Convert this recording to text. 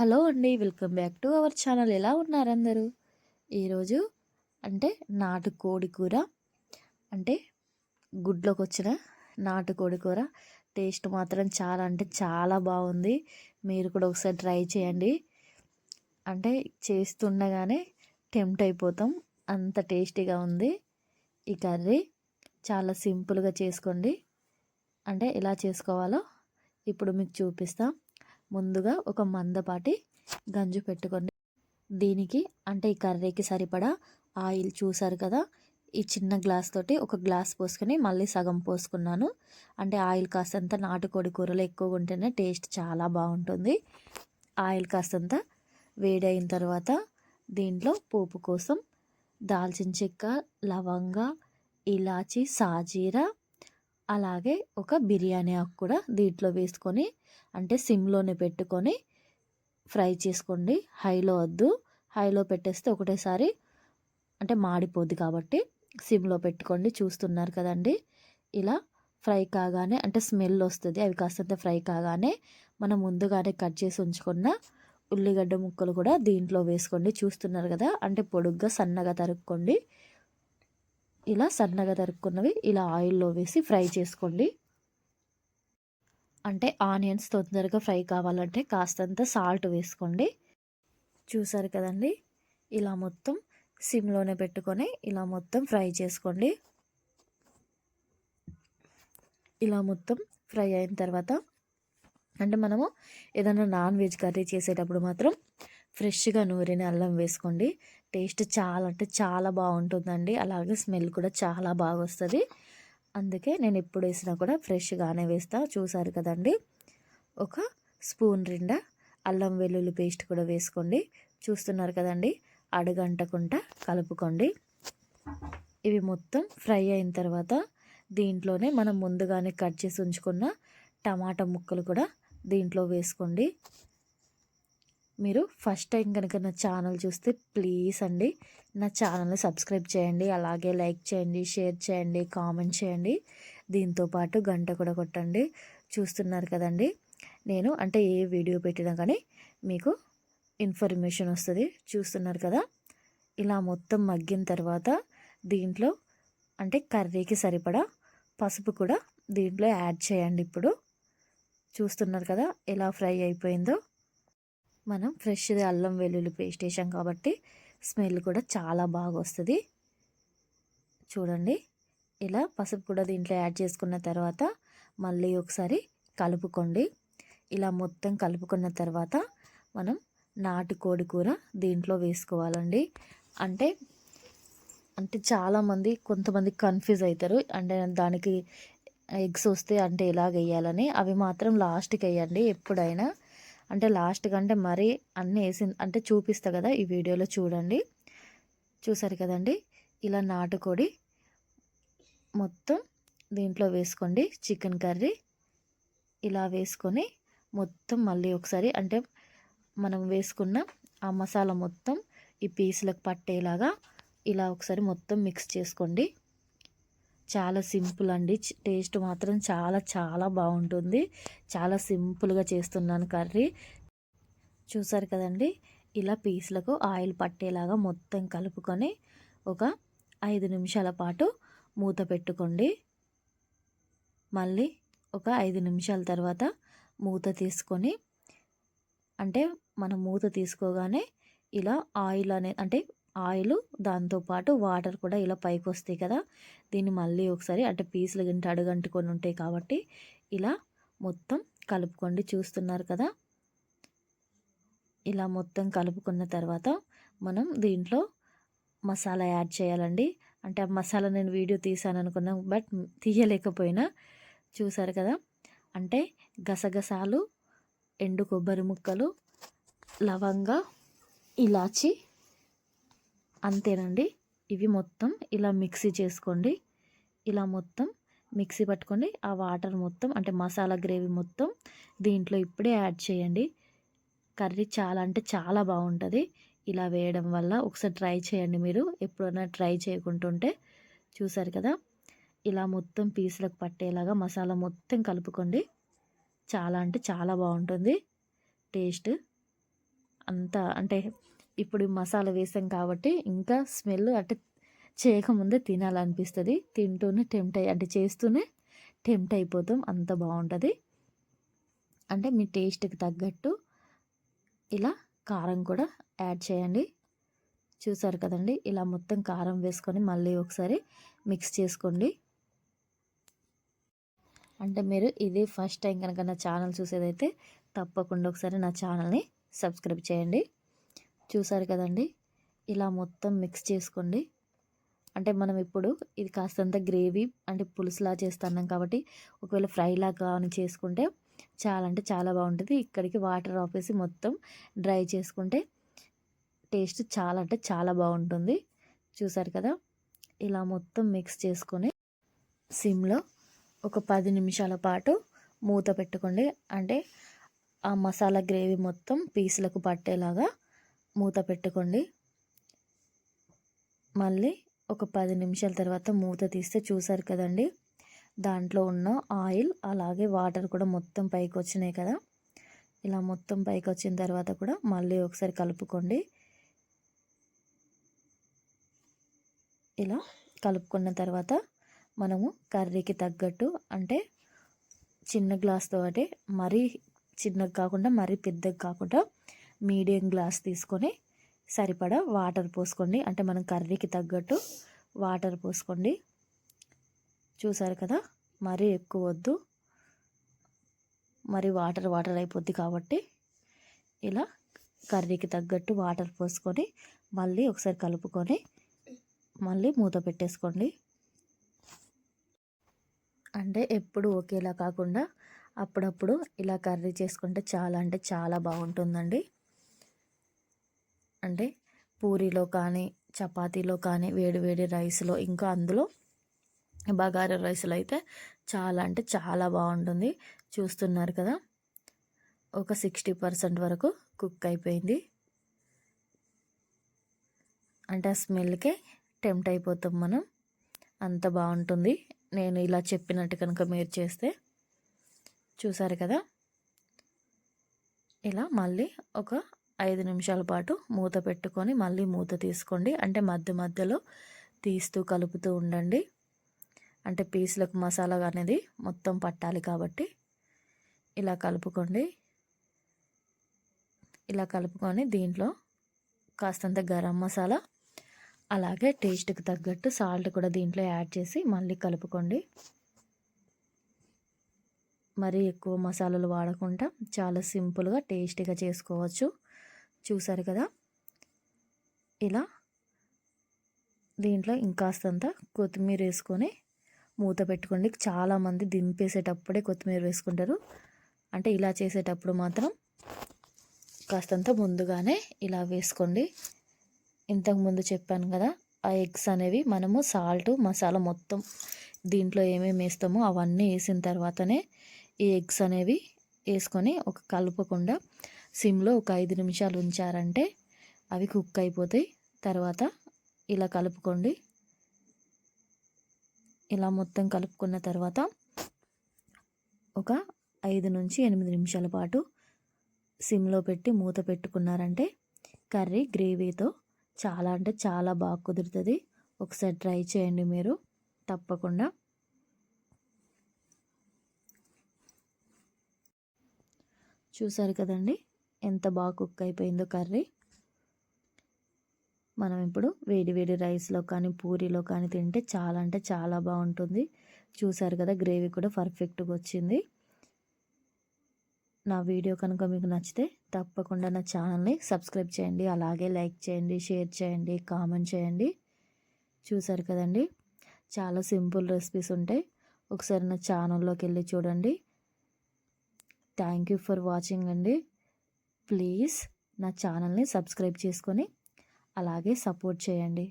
Hello అండి welcome back to our channel. ఎలా ఉన్నారు అందరూ ఈరోజు అంటే నాటుకోడి కూర అంటే గుడ్లోకి వచ్చిన నాటుకోడి కూర. టేస్ట్ మాత్రం చాలా అంటే చాలా బాగుంది. మీరు కూడా ఒకసారి ట్రై చేయండి. అంటే చేస్తుండగానే టెంప్ట్ అయిపోతాం. అంత టేస్టీగా ఉంది ఈ కర్రీ. చాలా సింపుల్గా చేసుకోండి. అంటే ఎలా చేసుకోవాలో ఇప్పుడు మీకు చూపిస్తాం. ముందుగా ఒక మందపాటి గంజు పెట్టుకోండి. దీనికి అంటే ఈ కర్రీకి సరిపడా ఆయిల్ చూసారు కదా? ఈ చిన్న గ్లాస్ తోటి ఒక గ్లాస్ పోసుకొని మళ్ళీ సగం పోసుకున్నాను. అంటే ఆయిల్ కాస్తంత నాటుకోడి కూరలు ఎక్కువగా ఉంటేనే టేస్ట్ చాలా బాగుంటుంది. ఆయిల్ కాస్తంత వేడైన తర్వాత దీంట్లో పోపు కోసం దాల్చిన చెక్క లవంగ ఇలాచి సాజీరా అలాగే ఒక బిర్యానీ ఆకు కూడా దీంట్లో వేసుకొని అంటే సిమ్లోనే పెట్టుకొని ఫ్రై చేసుకోండి. హైలో వద్దు. హైలో పెట్టేస్తే ఒకటేసారి అంటే మాడిపోద్ది కాబట్టి సిమ్లో పెట్టుకోండి. చూస్తున్నారు కదండి? ఇలా ఫ్రై కాగానే అంటే స్మెల్ వస్తుంది. అవి కాస్తంత ఫ్రై కాగానే మనం ముందుగానే కట్ చేసి ఉంచుకున్న ఉల్లిగడ్డ ముక్కలు కూడా దీంట్లో వేసుకోండి. చూస్తున్నారు కదా? అంటే పొడుగ్గా సన్నగా తరుక్కోండి. ఇలా సన్నగా తరుక్కున్నవి ఇలా ఆయిల్లో వేసి ఫ్రై చేసుకోండి. అంటే ఆనియన్స్ తొందరగా ఫ్రై కావాలంటే కాస్తంత సాల్ట్ వేసుకోండి. చూసారు కదండి? ఇలా మొత్తం సిమ్లోనే పెట్టుకొని ఇలా మొత్తం ఫ్రై చేసుకోండి. ఇలా మొత్తం ఫ్రై అయిన తర్వాత అంటే మనము ఏదైనా నాన్ వెజ్ కర్రీ చేసేటప్పుడు మాత్రం ఫ్రెష్గా నూరిన అల్లం వేసుకోండి. టేస్ట్ చాలా అంటే చాలా బాగుంటుందండి. అలాగే స్మెల్ కూడా చాలా బాగా వస్తుంది అందుకే నేను ఎప్పుడు వేసినా కూడా ఫ్రెష్గానే వేస్తా. చూసారు కదండి? ఒక స్పూన్ నిండా అల్లం వెల్లుల్లి పేస్ట్ కూడా వేసుకోండి. చూస్తున్నారు కదండి? అడగంటకుండా కలుపుకోండి. ఇవి మొత్తం ఫ్రై అయిన తర్వాత దీంట్లోనే మనం ముందుగానే కట్ చేసి ఉంచుకున్న టమాటా ముక్కలు కూడా దీంట్లో వేసుకోండి. మీరు ఫస్ట్ టైం కనుక నా ఛానల్ చూస్తే ప్లీజ్ అండి నా ఛానల్ని సబ్స్క్రైబ్ చేయండి అలాగే లైక్ చేయండి షేర్ చేయండి కామెంట్ చేయండి. దీంతోపాటు గంట కూడా కొట్టండి. చూస్తున్నారు కదండి నేను అంటే ఏ వీడియో పెట్టినా కానీ మీకు ఇన్ఫర్మేషన్ వస్తుంది. చూస్తున్నారు కదా ఇలా మొత్తం మగ్గిన తర్వాత దీంట్లో అంటే కర్రీకి సరిపడా పసుపు కూడా దీంట్లో యాడ్ చేయండి ఇప్పుడు. చూస్తున్నారు కదా ఎలా ఫ్రై అయిపోయిందో. మనం ఫ్రెష్ది అల్లం వెల్లుల్లి పేస్ట్ వేసాం కాబట్టి స్మెల్ కూడా చాలా బాగా వస్తుంది. చూడండి. ఇలా పసుపు కూడా దీంట్లో యాడ్ చేసుకున్న తర్వాత మళ్ళీ ఒకసారి కలుపుకోండి. ఇలా మొత్తం కలుపుకున్న తర్వాత మనం నాటుకోడి కూర దీంట్లో వేసుకోవాలండి. అంటే అంటే చాలామంది కొంతమంది కన్ఫ్యూజ్ అవుతారు అంటే దానికి ఎగ్స్ వస్తే అంటే ఎలాగ వేయాలని. అవి మాత్రం లాస్ట్కి వేయండి ఎప్పుడైనా. అంటే లాస్ట్ కంటే మరీ అన్నీ వేసి అంటే చూపిస్తా కదా ఈ వీడియోలో చూడండి. చూసారు కదండి? ఇలా నాటుకోడి మొత్తం దీంట్లో వేసుకోండి. చికెన్ కర్రీ ఇలా వేసుకొని మొత్తం మళ్ళీ ఒకసారి అంటే మనం వేసుకున్న ఆ మసాలా మొత్తం ఈ పీసులకు పట్టేలాగా ఇలా ఒకసారి మొత్తం మిక్స్ చేసుకోండి. చాలా సింపుల్ అండి. టేస్ట్ మాత్రం చాలా చాలా బాగుంటుంది. చాలా సింపుల్గా చేస్తున్నాను కర్రీ. చూసారు కదండి? ఇలా పీసులకు ఆయిల్ పట్టేలాగా మొత్తం కలుపుకొని ఒక ఐదు నిమిషాల పాటు మూత పెట్టుకోండి. మళ్ళీ ఒక ఐదు నిమిషాల తర్వాత మూత తీసుకొని అంటే మనం మూత తీసుకోగానే ఇలా ఆయిల్ అనే అంటే ఆయిల్ దాంతోపాటు వాటర్ కూడా ఇలా పైకి వస్తాయి కదా. దీన్ని మళ్ళీ ఒకసారి అంటే పీసులు గింట అడుగంటుకొని ఉంటాయి కాబట్టి ఇలా మొత్తం కలుపుకోండి. చూస్తున్నారు కదా? ఇలా మొత్తం కలుపుకున్న తర్వాత మనం దీంట్లో మసాలా యాడ్ చేయాలండి. అంటే ఆ మసాలా నేను వీడియో తీసాను అనుకున్నాను బట్ తీయలేకపోయినా చూసారు కదా? అంటే గసగసాలు ఎండు కొబ్బరి ముక్కలు లవంగా ఇలాచి అంతేనండి. ఇవి మొత్తం ఇలా మిక్సీ చేసుకోండి. ఇలా మొత్తం మిక్సీ పట్టుకోండి. ఆ వాటర్ మొత్తం అంటే మసాలా గ్రేవీ మొత్తం దీంట్లో ఇప్పుడే యాడ్ చేయండి. కర్రీ చాలా అంటే చాలా బాగుంటుంది. ఇలా వేయడం వల్ల ఒకసారి ట్రై చేయండి మీరు. ఎప్పుడైనా ట్రై చేయకుంటుంటే చూసారు కదా? ఇలా మొత్తం పీసులకు పట్టేలాగా మసాలా మొత్తం కలుపుకోండి. చాలా అంటే చాలా బాగుంటుంది. టేస్ట్ అంత అంటే ఇప్పుడు మసాలా వేసాం కాబట్టి ఇంకా స్మెల్ అంటే చేయకముందే తినాలనిపిస్తుంది. తింటూనే టెంప్ట్ అయ్యి అంటే చేస్తూనే టెంప్ట్ అయిపోతాం. అంత బాగుంటుంది. అంటే మీ టేస్ట్కి తగ్గట్టు ఇలా కారం కూడా యాడ్ చేయండి. చూసారు కదండి? ఇలా మొత్తం కారం వేసుకొని మళ్ళీ ఒకసారి మిక్స్ చేసుకోండి. అంటే మీరు ఇది ఫస్ట్ టైం కనుక నా ఛానల్ చూసేదైతే తప్పకుండా ఒకసారి నా ఛానల్ని సబ్స్క్రైబ్ చేయండి. చూసారు కదండి? ఇలా మొత్తం మిక్స్ చేసుకోండి. అంటే మనం ఇప్పుడు ఇది కాస్తంత గ్రేవీ అంటే పులుసులా చేస్తున్నాం కాబట్టి ఒకవేళ ఫ్రైలా కానీ చేసుకుంటే చాలా అంటే చాలా బాగుంటుంది. ఇక్కడికి వాటర్ ఆపేసి మొత్తం డ్రై చేసుకుంటే టేస్ట్ చాలా అంటే చాలా బాగుంటుంది. చూసారు కదా? ఇలా మొత్తం మిక్స్ చేసుకొని సిమ్లో ఒక పది నిమిషాల పాటు మూత పెట్టుకోండి. అంటే ఆ మసాలా గ్రేవీ మొత్తం పీసులకు పట్టేలాగా మూత పెట్టుకోండి. మళ్ళీ ఒక పది నిమిషాల తర్వాత మూత తీస్తే చూసారు కదండి. దాంట్లో ఉన్న ఆయిల్ అలాగే వాటర్ కూడా మొత్తం పైకి వచ్చినాయి కదా. ఇలా మొత్తం పైకి వచ్చిన తర్వాత కూడా మళ్ళీ ఒకసారి కలుపుకోండి. ఇలా కలుపుకున్న తర్వాత మనము కర్రీకి తగ్గట్టు అంటే చిన్న గ్లాస్తో అంటే మరీ చిన్నగా కాకుండా మరీ పెద్దగా కాకుండా మీడియం గ్లాస్ తీసుకొని సరిపడా వాటర్ పోసుకోండి. అంటే మనం కర్రీకి తగ్గట్టు వాటర్ పోసుకోండి. చూసారు కదా? మరీ ఎక్కువ వద్దు. మరి వాటర్ వాటర్ అయిపోద్ది కాబట్టి ఇలా కర్రీకి తగ్గట్టు వాటర్ పోసుకొని మళ్ళీ ఒకసారి కలుపుకొని మళ్ళీ మూత పెట్టేసుకోండి. అంటే ఎప్పుడు ఒకేలా కాకుండా అప్పుడప్పుడు ఇలా కర్రీ చేసుకుంటే చాలా అంటే చాలా బాగుంటుందండి. అంటే పూరీలో కానీ చపాతీలో కానీ వేడి వేడి రైస్లో ఇంకా అందులో బగారా రైస్లో అయితే చాలా అంటే చాలా బాగుంటుంది. చూస్తున్నారు కదా? ఒక సిక్స్టీ పర్సెంట్ వరకు కుక్ అయిపోయింది. అంటే ఆ స్మెల్కే టెంప్ట్ అయిపోతాం మనం. అంత బాగుంటుంది. నేను ఇలా చెప్పినట్టు కనుక మీరు చేస్తే. చూసారు కదా? ఇలా మళ్ళీ ఒక ఐదు నిమిషాల పాటు మూత పెట్టుకొని మళ్ళీ మూత తీసుకోండి. అంటే మధ్య మధ్యలో తీస్తూ కలుపుతూ ఉండండి. అంటే పీసులకు మసాలా అనేది మొత్తం పట్టాలి కాబట్టి ఇలా కలుపుకోండి. ఇలా కలుపుకొని దీంట్లో కాస్తంత గరం మసాలా అలాగే టేస్ట్కి తగ్గట్టు సాల్ట్ కూడా దీంట్లో యాడ్ చేసి మళ్ళీ కలుపుకోండి. మరీ ఎక్కువ మసాలాలు వాడకుండా చాలా సింపుల్గా టేస్టీగా చేసుకోవచ్చు. చూసారు కదా? ఇలా దీంట్లో ఇంకాస్తంత కొత్తిమీర వేసుకొని మూత పెట్టుకోండి. చాలామంది దింపేసేటప్పుడే కొత్తిమీర వేసుకుంటారు. అంటే ఇలా చేసేటప్పుడు మాత్రం కాస్తంత ముందుగానే ఇలా వేసుకోండి. ఇంతకుముందు చెప్పాను కదా ఆ ఎగ్స్ అనేవి మనము సాల్ట్ మసాలా మొత్తం దీంట్లో ఏమేమి వేస్తామో అవన్నీ వేసిన తర్వాతనే ఈ ఎగ్స్ అనేవి వేసుకొని ఒక కలుపకుండా సిమ్లో ఒక ఐదు నిమిషాలు ఉంచారంటే అవి కుక్ అయిపోతాయి. తర్వాత ఇలా కలుపుకోండి. ఇలా మొత్తం కలుపుకున్న తర్వాత ఒక ఐదు నుంచి ఎనిమిది నిమిషాల పాటు సిమ్లో పెట్టి మూత పెట్టుకున్నారంటే కర్రీ గ్రేవీతో చాలా అంటే చాలా బాగా కుదురుతుంది. ఒకసారి ట్రై చేయండి మీరు. తప్పకుండా. చూసారు కదండి? ఎంత బాగా కుక్ అయిపోయిందో కర్రీ. మనం ఇప్పుడు వేడి వేడి రైస్లో కానీ పూరీలో కానీ తింటే చాలా అంటే చాలా బాగుంటుంది. చూసారు కదా గ్రేవీ కూడా పర్ఫెక్ట్గా వచ్చింది. నా వీడియో కనుక మీకు నచ్చితే తప్పకుండా నా ఛానల్ని సబ్స్క్రైబ్ చేయండి. అలాగే లైక్ చేయండి షేర్ చేయండి కామెంట్ చేయండి. చూసారు కదండి చాలా సింపుల్ రెసిపీస్ ఉంటాయి. ఒకసారి నా ఛానల్లోకి వెళ్ళి చూడండి. థ్యాంక్ యూ ఫర్ వాచింగ్ అండి. ప్లీజ్ నా ఛానల్ని సబ్స్క్రైబ్ చేసుకొని అలాగే సపోర్ట్ చేయండి.